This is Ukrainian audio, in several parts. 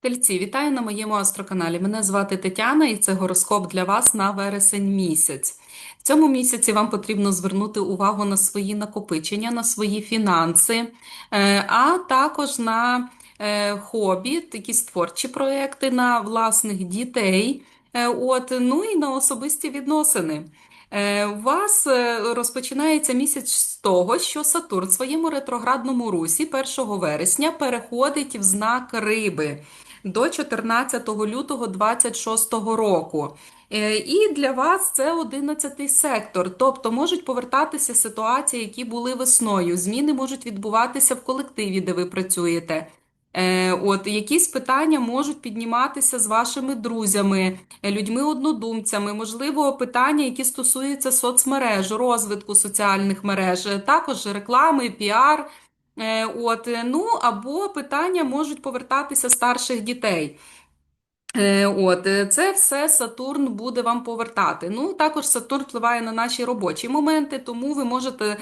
Тельці, вітаю на моєму астроканалі. Мене звати Тетяна і це гороскоп для вас на вересень місяць. В цьому місяці вам потрібно звернути увагу на свої накопичення, на свої фінанси, е, а також на е, хобі, якісь творчі проекти, на власних дітей, е, от, ну і на особисті відносини. У вас розпочинається місяць з того, що Сатурн в своєму ретроградному русі 1 вересня переходить в знак риби до 14 лютого 26 року. Е, І для вас це 11 сектор, тобто можуть повертатися ситуації, які були весною. Зміни можуть відбуватися в колективі, де ви працюєте. Е, От якісь питання можуть підніматися з вашими друзями, людьми-однодумцями, можливо, питання, які стосуються соцмереж, розвитку соціальних мереж, е, також реклами, піар. Е, От, е, ну або питання можуть повертатися старших дітей. Е, От, це все Сатурн буде вам повертати. Ну, також Сатурн впливає на наші робочі моменти, тому ви можете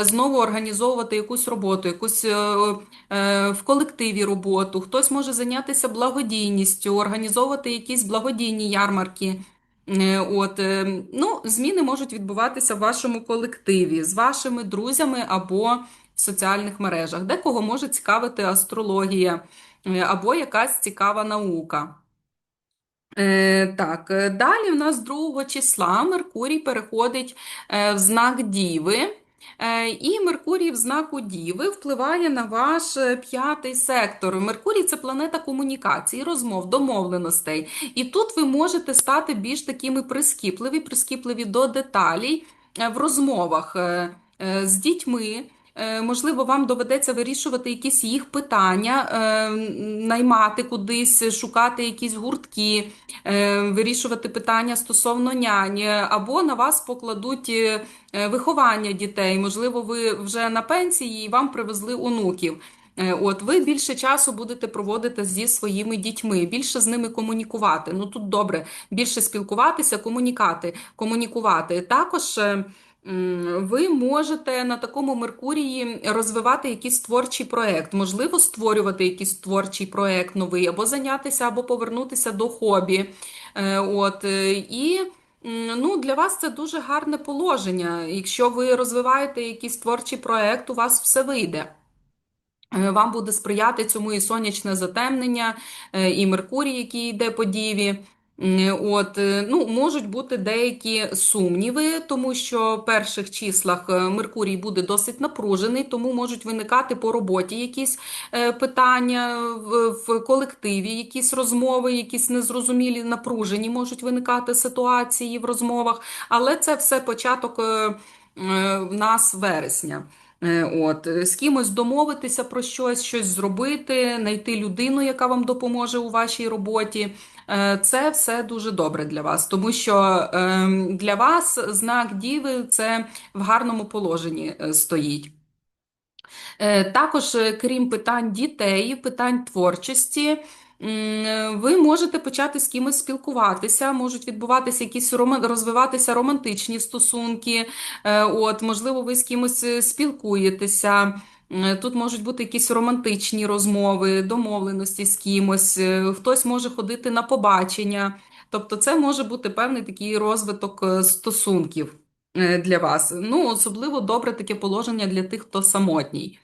знову організовувати якусь роботу, якусь в колективі роботу. Хтось може зайнятися благодійністю, організовувати якісь благодійні ярмарки. От, ну, зміни можуть відбуватися в вашому колективі з вашими друзями або в соціальних мережах. Декого може цікавити астрологія е, або якась цікава наука. Е, так, е, далі в нас 2 числа Меркурій переходить е, в знак Діви. І Меркурій в знаку Діви впливає на ваш п'ятий сектор. Меркурій це планета комунікації, розмов, домовленостей. І тут ви можете стати більш такими прискіпливі, прискіпливі до деталей в розмовах з дітьми. Е, Можливо, вам доведеться вирішувати якісь їх питання, е, наймати кудись, шукати якісь гуртки, е, вирішувати питання стосовно няні, або на вас покладуть виховання дітей. Можливо, ви вже на пенсії і вам привезли онуків. От ви більше часу будете проводити зі своїми дітьми, більше з ними комунікувати. Ну тут добре, більше спілкуватися, комунікати, комунікувати. Також. Ви можете на такому Меркурії розвивати якийсь творчий проект, можливо, створювати якийсь творчий проект новий, або зайнятися, або повернутися до хобі. Е, От, е, і ну, для вас це дуже гарне положення. Якщо ви розвиваєте якийсь творчий проект, у вас все вийде. Е, Вам буде сприяти цьому і сонячне затемнення, і Меркурій, який йде по Діві. М, От, е, ну, можуть бути деякі сумніви, тому що в перших числах е, Меркурій буде досить напружений, тому можуть виникати по роботі якісь е, питання в, колективі, якісь розмови, якісь незрозумілі, напружені можуть виникати ситуації в розмовах, але це все початок е, е, в нас вересня. Е, От, е, з кимось домовитися про щось, щось зробити, знайти людину, яка вам допоможе у вашій роботі. Е, Це все дуже добре для вас, тому що ем, для вас знак Діви це в гарному положенні стоїть. Також, крім питань дітей, питань творчості, ви можете почати з кимось спілкуватися, можуть відбуватися якісь розвиватися романтичні стосунки. Е, От, можливо, ви з кимось е, спілкуєтеся. Е, Тут можуть бути якісь романтичні розмови, домовленості з кимось, е, хтось може ходити на побачення. Тобто, це може бути певний такий розвиток е, стосунків е, для вас. Ну, особливо добре таке положення для тих, хто самотній е,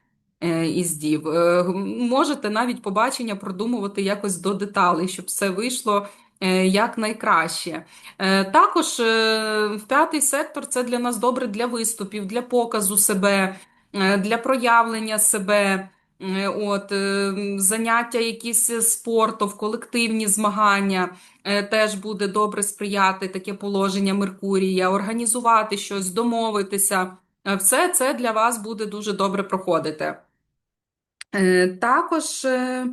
із дів. Е, Можете навіть побачення продумувати якось до деталей, щоб все вийшло е, як найкраще. Е, Також е, п'ятий сектор це для нас добре для виступів, для показу себе, е, для проявлення себе. Е, От, е, заняття якісь спортом, колективні змагання е, теж буде добре сприяти таке положення Меркурія, організувати щось, домовитися. Е, Все це для вас буде дуже добре проходити. Е, Також е,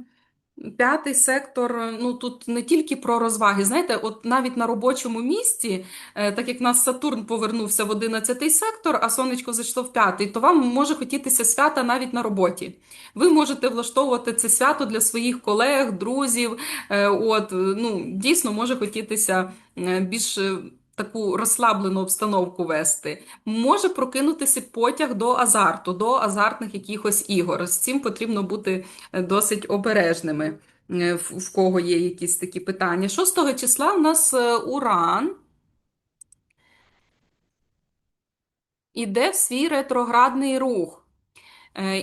п'ятий сектор, е, ну тут не тільки про розваги. Знаєте, от навіть на робочому місці, так як в нас Сатурн повернувся в одинадцятий сектор, а сонечко зайшло в п'ятий, то вам може хотітися свята навіть на роботі. Ви можете влаштовувати це свято для своїх колег, друзів. От, ну, дійсно може хотітися більш таку розслаблену обстановку вести. Може прокинутися потяг до азарту, до азартних якихось ігор. З цим потрібно бути е, досить обережними. е, в в кого є якісь такі питання. 6 числа у нас е, Уран іде в свій ретроградний рух.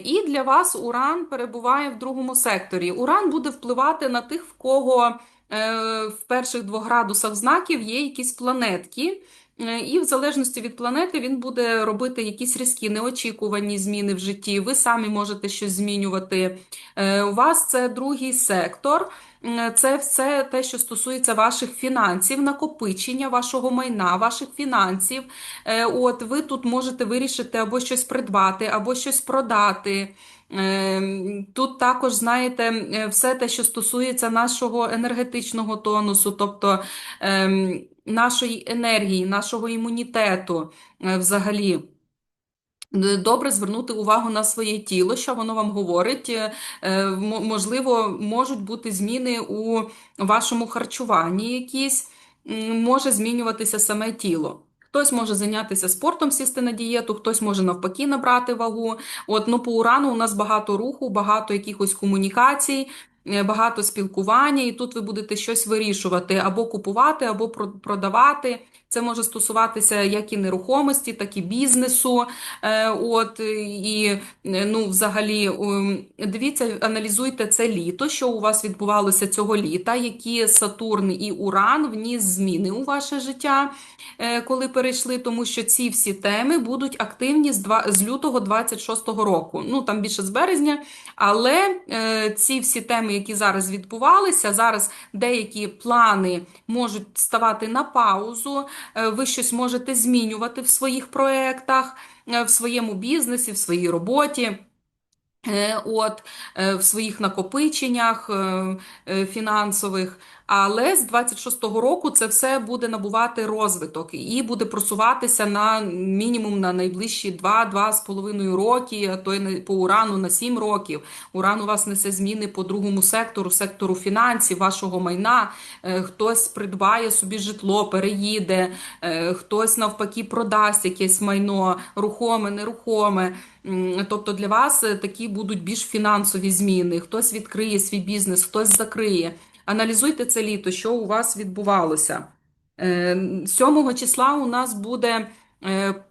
І для вас Уран перебуває в другому секторі. Уран буде впливати на тих, в кого в перших двох градусах знаків є якісь планетки. Е, І в залежності від планети він буде робити якісь різкі, неочікувані зміни в житті. Ви самі можете щось змінювати. Е, У вас це другий сектор. Е, Це все те, що стосується ваших фінансів, накопичення вашого майна, ваших фінансів. Е, От ви тут можете вирішити або щось придбати, або щось продати. Е, Тут також, знаєте, все те, що стосується нашого енергетичного тонусу, тобто ем, нашої енергії, нашого імунітету е, взагалі. Добре звернути увагу на своє тіло, що воно вам говорить. Е, е, Можливо, можуть бути зміни у вашому харчуванні якісь, може змінюватися саме тіло. Хтось може зайнятися спортом, сісти на дієту, хтось може навпаки набрати вагу. От, ну, по урану у нас багато руху, багато якихось комунікацій, е, багато спілкування, і тут ви будете щось вирішувати або купувати, або про- продавати. Це може стосуватися як і нерухомості, так і бізнесу. Е, От і ну, взагалі, ем, дивіться, аналізуйте це літо, що у вас відбувалося цього літа, які Сатурн і Уран вніс зміни у ваше життя, е, коли перейшли, тому що ці всі теми будуть активні з лютого 26-го року. Ну там більше з березня, але е, ці всі теми, які зараз відбувалися, зараз деякі плани можуть ставати на паузу. Е, Ви щось можете змінювати в своїх проєктах е, в своєму бізнесі, в своїй роботі. Е, От, е, в своїх накопиченнях е, фінансових, але з 26-го року це все буде набувати розвиток і буде просуватися на мінімум на найближчі 2-2,5 роки, а то й по урану на 7 років. Уран у вас несе зміни по другому сектору, сектору фінансів, вашого майна. Хтось придбає собі житло, переїде, хтось навпаки продасть якесь майно, рухоме, нерухоме. Тобто для вас е, такі будуть більш фінансові зміни. Хтось відкриє свій бізнес, хтось закриє. Аналізуйте це літо, що у вас відбувалося. Е, 7 числа у нас буде, е,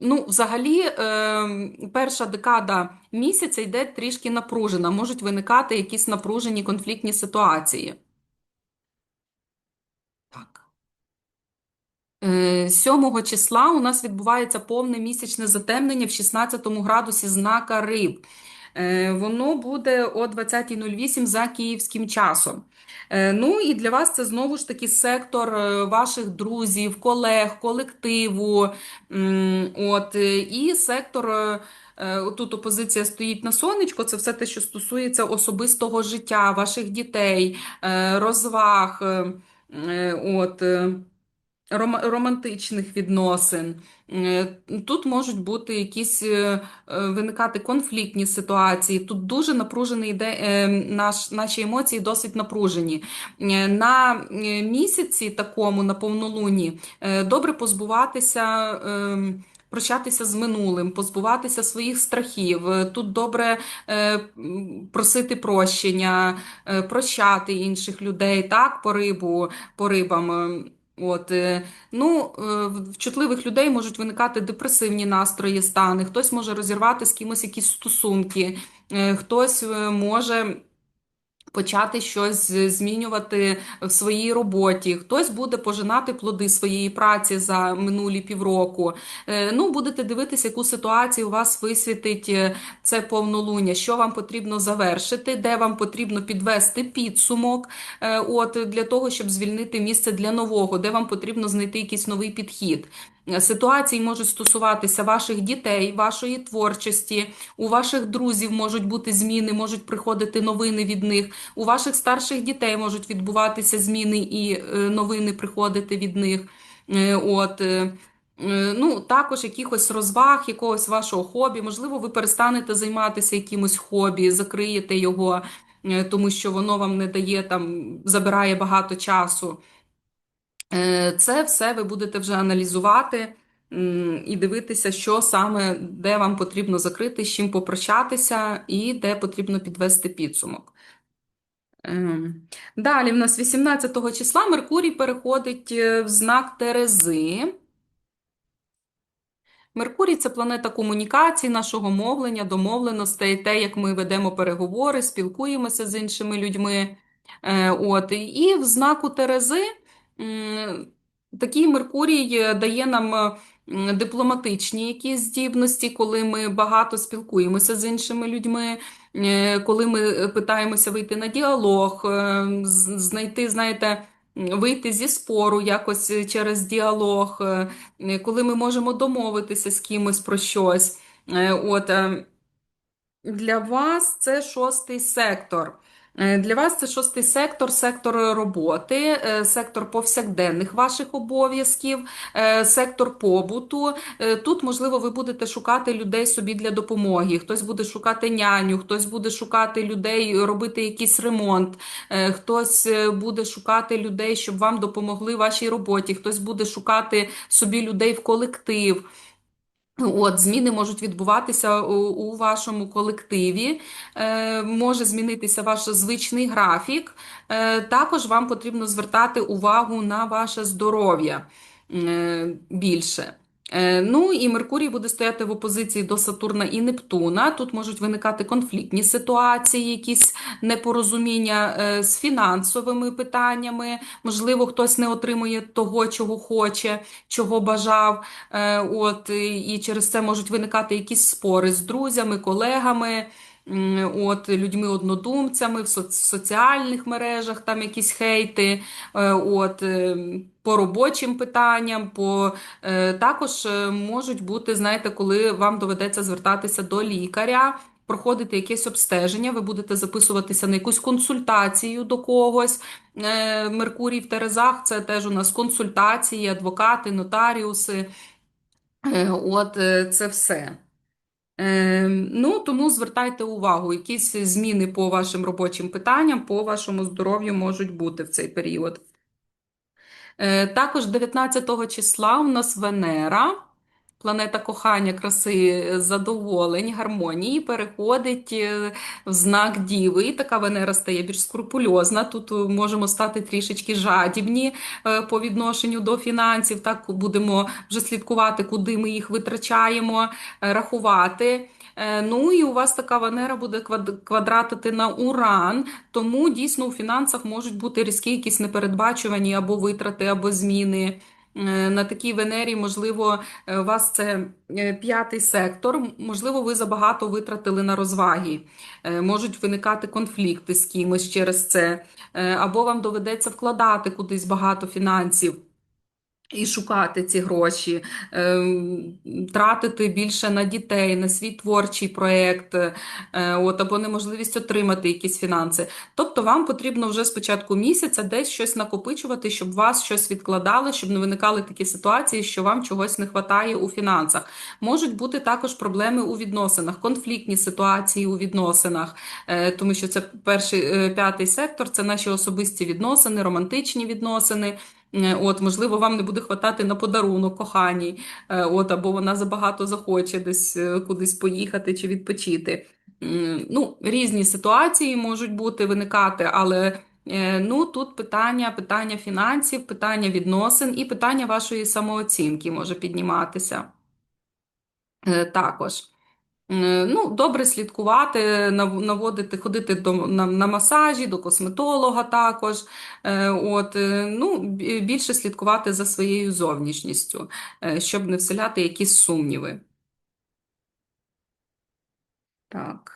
ну, взагалі, е, перша декада місяця йде трішки напружена. Можуть виникати якісь напружені конфліктні ситуації. Так. Е, 7 числа у нас відбувається повне місячне затемнення в 16 градусі знака Риб. Е, Воно буде о 20.08 за київським часом. Е, Ну і для вас це знову ж таки сектор е, ваших друзів, колег, колективу. От, е, і сектор. е, е, Тут опозиція стоїть на сонечко, це все те, що стосується особистого життя, ваших дітей, е, розваг. е, е, От, е, романтичних відносин. Е, Тут можуть бути якісь е, е, виникати конфліктні ситуації. Тут дуже напружений йде наш, наші емоції досить напружені. На місяці такому, на повнолунні, е, добре позбуватися. Прощатися з минулим, позбуватися своїх страхів. Тут добре просити прощення, прощати інших людей, так, по рибу, по рибам. От, е, ну, е, в чутливих людей можуть виникати депресивні настрої, стани, хтось може розірвати з кимось якісь стосунки, е, хтось може почати щось змінювати в своїй роботі, хтось буде пожинати плоди своєї праці за минулі півроку. Е, Ну, будете дивитися, яку ситуацію у вас висвітить е, це повнолуння, що вам потрібно завершити, де вам потрібно підвести підсумок, е, от для того, щоб звільнити місце для нового, де вам потрібно знайти якийсь новий підхід. Ситуації можуть стосуватися ваших дітей, вашої творчості, у ваших друзів можуть бути зміни, можуть приходити новини від них, у ваших старших дітей можуть відбуватися зміни і е, новини приходити від них. Е, От. е, Ну, також якихось розваг, якогось вашого хобі. Можливо, ви перестанете займатися якимось хобі, закриєте його, тому що воно вам не дає там, забирає багато часу. Е, Це все ви будете вже аналізувати і дивитися, що саме, де вам потрібно закрити, з чим попрощатися і де потрібно підвести підсумок. Ем, Далі в нас 18 числа Меркурій переходить е, в знак Терези. Меркурій це планета комунікації, нашого мовлення, домовленостей, те, як ми ведемо переговори, спілкуємося з іншими людьми. Е, От. І в знаку Терези такий Меркурій е, дає нам е, дипломатичні якісь здібності, коли ми багато спілкуємося з іншими людьми, е, коли ми питаємося вийти на діалог, знайти, знаєте, вийти зі спору якось через діалог. коли ми можемо домовитися з кимось про щось. От, для вас це шостий сектор. Е, Для вас це шостий сектор, сектор роботи, е, сектор повсякденних ваших обов'язків, е, сектор побуту. Тут, можливо, ви будете шукати людей собі для допомоги. Хтось буде шукати няню, хтось буде шукати людей, робити якийсь ремонт, хтось буде шукати людей, щоб вам допомогли в вашій роботі, хтось буде шукати собі людей в колектив. От, зміни можуть відбуватися у, у вашому колективі, е, може змінитися ваш звичний графік. Е, також вам потрібно звертати увагу на ваше здоров'я е, більше. Е, ну і Меркурій буде стояти в опозиції до Сатурна і Нептуна. Тут можуть виникати конфліктні ситуації, якісь непорозуміння е, з фінансовими питаннями. Можливо, хтось не отримує того, чого хоче, чого бажав. Е, От, і через це можуть виникати якісь спори з друзями, колегами, от, людьми-однодумцями в соціальних мережах, там якісь хейти, е, от, е, по робочим питанням, по, е, також можуть бути, знаєте, коли вам доведеться звертатися до лікаря. Проходити якесь обстеження, ви будете записуватися на якусь консультацію до когось. Меркурій в Терезах це теж у нас консультації, адвокати, нотаріуси. От це все. Е, Ну, тому звертайте увагу, якісь зміни по вашим робочим питанням, по вашому здоров'ю можуть бути в цей період. Е, Також 19 числа у нас Венера, планета кохання, краси, задоволень, гармонії, переходить е, в знак Діви. І така Венера стає більш скрупульозна. Тут е, можемо стати трішечки жадібні е, по відношенню до фінансів. Так будемо вже слідкувати, куди ми їх витрачаємо, е, рахувати. Е, Ну і у вас така Венера буде квад- квадратити на Уран, тому дійсно у фінансах можуть бути різкі якісь непередбачувані або витрати, або зміни. Е, На такій Венері, можливо, е, у вас це е, п'ятий сектор, можливо, ви забагато витратили на розваги. Е, Можуть виникати конфлікти з кимось через це, Е, або вам доведеться вкладати кудись багато фінансів. І шукати ці гроші, ем, тратити більше на дітей, на свій творчий проєкт, е, от, або неможливість отримати якісь фінанси. Тобто вам потрібно вже з початку місяця десь щось накопичувати, щоб вас щось відкладали, щоб не виникали такі ситуації, що вам чогось не вистачає у фінансах. Можуть бути також проблеми у відносинах, конфліктні ситуації у відносинах, е, тому що це перший е, п'ятий сектор, це наші особисті відносини, романтичні відносини. Е, От, можливо, вам не буде хватати на подарунок коханій, е, от, або вона забагато захоче десь е, кудись поїхати чи відпочити. Ну, різні ситуації можуть бути виникати, але ну, тут питання, питання фінансів, питання відносин і питання вашої самооцінки може підніматися також. Е, Ну, добре слідкувати, наводити, ходити до, на, на масажі, до косметолога також. Е, От, е, ну, більше слідкувати за своєю зовнішністю, щоб не вселяти якісь сумніви. Так.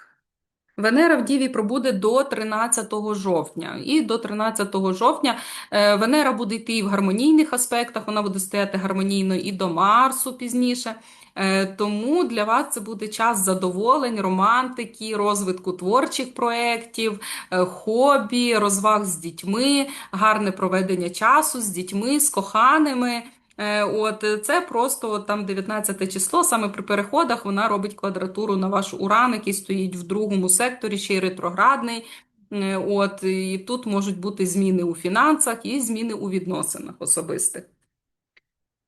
Венера в Діві пробуде до 13 жовтня. І до 13 жовтня е, Венера буде йти і в гармонійних аспектах, вона буде стояти гармонійно і до Марсу пізніше. Е, Тому для вас це буде час задоволень, романтики, розвитку творчих проєктів, е, хобі, розваг з дітьми, гарне проведення часу з дітьми, з коханими. Е, От е, це просто от там 19 число, саме при переходах вона робить квадратуру на ваш уран, який стоїть в другому секторі, ще й ретроградний. Е, От і тут можуть бути зміни у фінансах і зміни у відносинах особистих.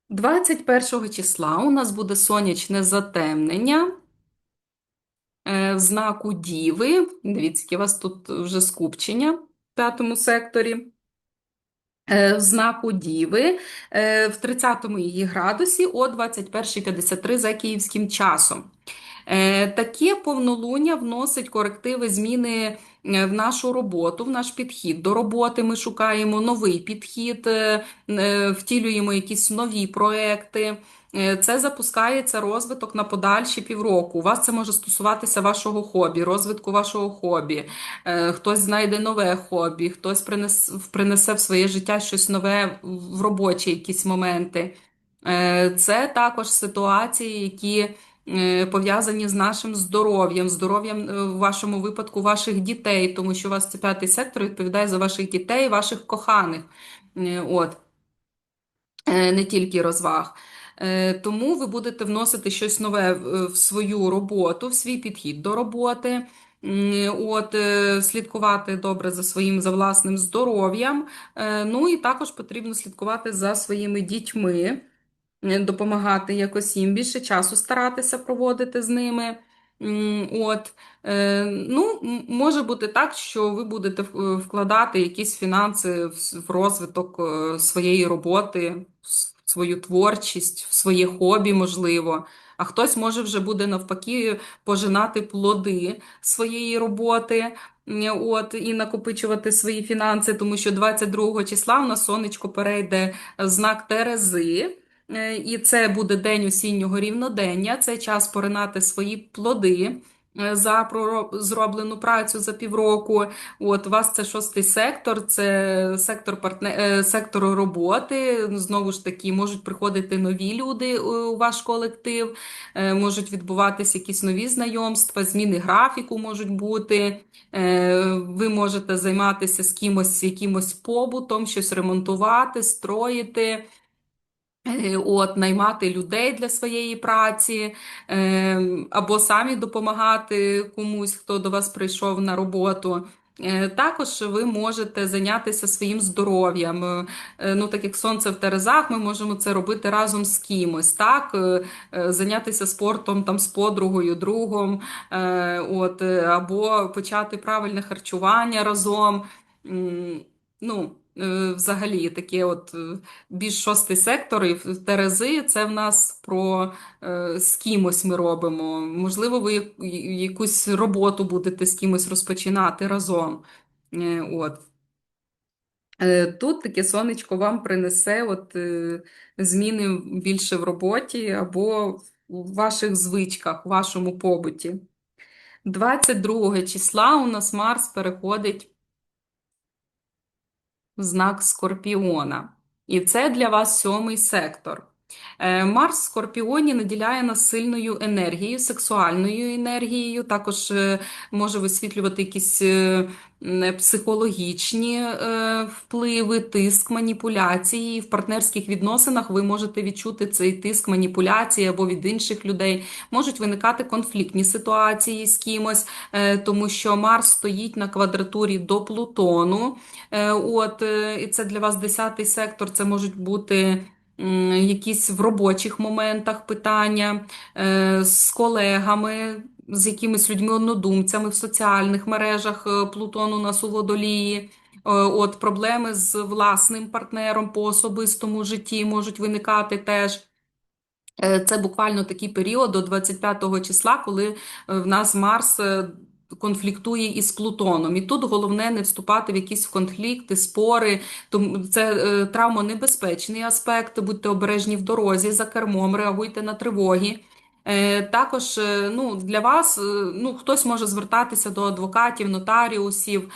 21 числа у нас буде сонячне затемнення в знаку Діви. Дивіться, у вас тут вже скупчення. в п'ятому секторі. Е, В знаку Діви е, в 30-му її градусі о 21.53 за київським часом. Е, Таке повнолуння вносить корективи, зміни в нашу роботу, в наш підхід до роботи. Ми шукаємо новий підхід, втілюємо якісь нові проекти. Е, Це запускається розвиток на подальші півроку. У вас це може стосуватися вашого хобі, розвитку вашого хобі. Е, Хтось знайде нове хобі, хтось принесе, принесе в своє життя щось нове в робочі якісь моменти. Е, Це також ситуації, які пов'язані з нашим здоров'ям, здоров'ям в вашому випадку ваших дітей, тому що у вас це п'ятий сектор відповідає за ваших дітей, ваших коханих. От. Не тільки розваг. Е, Тому ви будете вносити щось нове в свою роботу, в свій підхід до роботи. От, е, слідкувати добре за своїм за власним здоров'ям. Е, Ну і також потрібно слідкувати за своїми дітьми допомагати якось їм більше часу старатися проводити з ними. От, ну, може бути так, що ви будете вкладати якісь фінанси в розвиток своєї роботи, свою творчість, своє хобі, можливо. А хтось може вже буде навпаки пожинати плоди своєї роботи, от, і накопичувати свої фінанси, тому що 22 числа у нас сонечко перейде в знак Терези. Е, І це буде день осіннього рівнодення, це час поринати свої плоди за проро- зроблену працю за півроку. От у вас це шостий сектор, це сектор партне... е, сектор роботи. Знову ж таки, можуть приходити нові люди е, у ваш колектив, е, можуть відбуватися якісь нові знайомства, зміни графіку можуть бути. Е, Ви можете займатися з кимось, якимось побутом, щось ремонтувати, строїти. Е, От, наймати людей для своєї праці, е, або самі допомагати комусь, хто до вас прийшов на роботу. Е, Також ви можете зайнятися своїм здоров'ям. Ну, так як сонце в Терезах, ми можемо це робити разом з кимось, так? Зайнятися спортом там з подругою, другом, от, або почати правильне харчування разом. Ну, взагалі, таке от. е, більш шостий сектор, і Терези це в нас про е, з кимось ми робимо. Можливо, ви якусь роботу будете з кимось розпочинати разом. Е, От. Е, Тут таке сонечко вам принесе от, е, зміни більше в роботі або в ваших звичках, в вашому побуті. 22 числа у нас Марс переходить знак Скорпіона. І це для вас сьомий сектор. Е, Марс в Скорпіоні наділяє нас сильною енергією, сексуальною енергією, також е, може висвітлювати якісь е, психологічні впливи, тиск, маніпуляції. В партнерських відносинах ви можете відчути цей тиск маніпуляції або від інших людей. Можуть виникати конфліктні ситуації з кимось, тому що Марс стоїть на квадратурі до Плутону. От, і це для вас десятий сектор, це можуть бути якісь в робочих моментах питання е, з колегами, з якимись людьми-однодумцями в соціальних мережах е, Плутон у нас у водолії. Е, От проблеми з власним партнером по особистому житті можуть виникати теж. Це буквально такий період до 25 числа, коли в нас Марс конфліктує із Плутоном. І тут головне не вступати в якісь конфлікти, спори. Тому це е, травмонебезпечний аспект. Будьте обережні в дорозі, за кермом, реагуйте на тривоги. Е, Також е, ну, для вас ну, хтось може звертатися до адвокатів, нотаріусів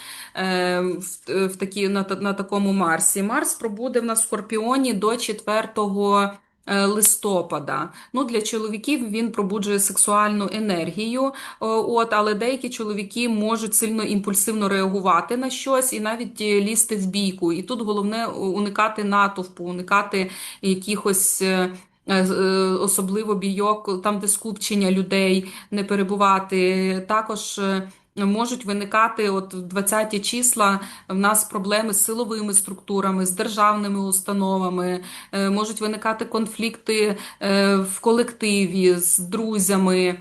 в, такі, на, на такому Марсі. Марс пробуде в нас в Скорпіоні до 4 е, листопада. Ну, для чоловіків він пробуджує сексуальну енергію, от, але деякі чоловіки можуть сильно імпульсивно реагувати на щось і навіть е, лізти в бійку. І тут головне уникати натовпу, уникати якихось. е, е, е, Особливо бійок, там, де скупчення людей, не перебувати. Також е, можуть виникати от в 20-ті числа в нас проблеми з силовими структурами, з державними установами, е, можуть виникати конфлікти е, в колективі з друзями.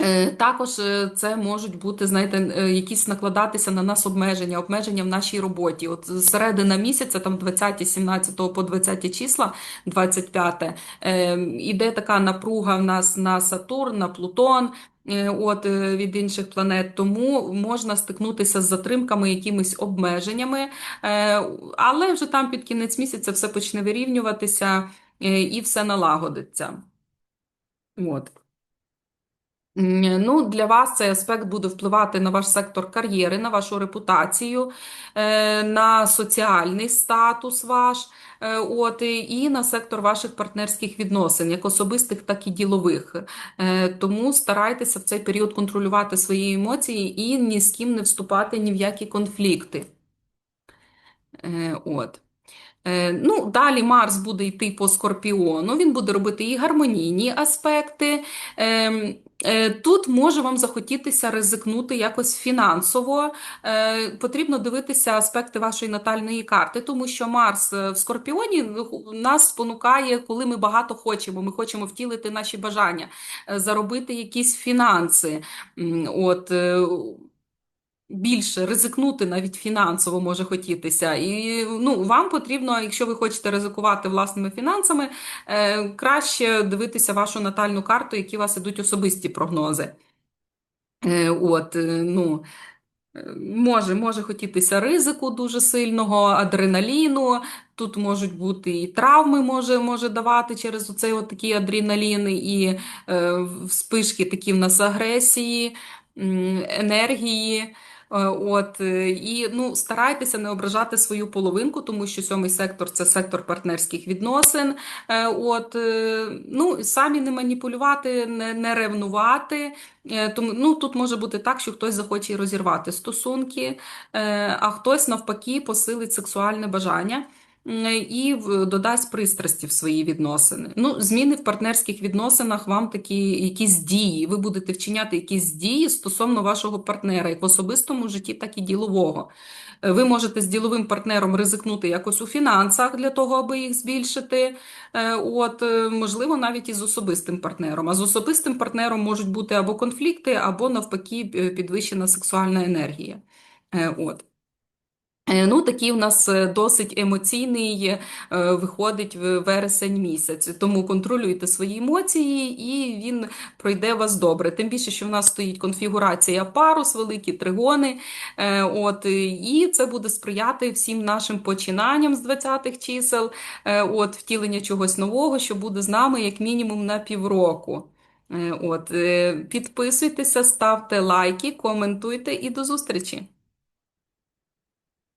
Е, Також це можуть бути, знаєте, якісь накладатися на нас обмеження, обмеження в нашій роботі. От середина місяця, там 20, 17 по 20 числа, 25, е, іде така напруга в нас на Сатурн, на Плутон. Е, От е, від інших планет, тому можна стикнутися з затримками, якимись обмеженнями, Е, але вже там під кінець місяця все почне вирівнюватися і все налагодиться. От. Ну, для вас цей аспект буде впливати на ваш сектор кар'єри, на вашу репутацію, е, на соціальний статус ваш, е, от, і на сектор ваших партнерських відносин, як особистих, так і ділових. Е, Тому старайтеся в цей період контролювати свої емоції і ні з ким не вступати ні в які конфлікти. От. Ну, далі Марс буде йти по Скорпіону, він буде робити і гармонійні аспекти. Е, Тут може вам захотітися ризикнути якось фінансово. Е, Потрібно дивитися аспекти вашої натальної карти, тому що Марс е, в Скорпіоні нас спонукає, коли ми багато хочемо. Ми хочемо втілити наші бажання, заробити якісь фінанси. От, більше ризикнути навіть фінансово може хотітися. І ну, вам потрібно, якщо ви хочете ризикувати власними фінансами, е, краще дивитися вашу натальну карту, які у вас ідуть особисті прогнози. Е, От, е, ну, е, може, може хотітися ризику дуже сильного, адреналіну. Тут можуть бути і травми, може, може давати через оцей такий адреналін, і е, вспишки такі в нас агресії, енергії. Е, От, е, і ну, старайтеся не ображати свою половинку, тому що сьомий сектор це сектор партнерських відносин. Е, От, ну, самі не маніпулювати, не, не ревнувати. Тому ну, тут може бути так, що хтось захоче розірвати стосунки, а хтось навпаки посилить сексуальне бажання. І додасть пристрасті в свої відносини. Ну, зміни в партнерських відносинах вам такі якісь дії. Ви будете вчиняти якісь дії стосовно вашого партнера, як в особистому житті, так і ділового. Е, Ви можете з діловим партнером ризикнути якось у фінансах для того, аби їх збільшити. Е, От, е, можливо, навіть із особистим партнером. А з особистим партнером можуть бути або конфлікти, або навпаки підвищена сексуальна енергія. От. Е, Ну, такий у нас е, досить емоційний е, виходить в вересень місяць. Тому контролюйте свої емоції, і він пройде вас добре. Тим більше, що в нас стоїть конфігурація парус, великі тригони. Е, От, е, і це буде сприяти всім нашим починанням з 20-х чисел, е, от, втілення чогось нового, що буде з нами як мінімум на півроку. Е, От, е, підписуйтеся, ставте лайки, коментуйте і до зустрічі!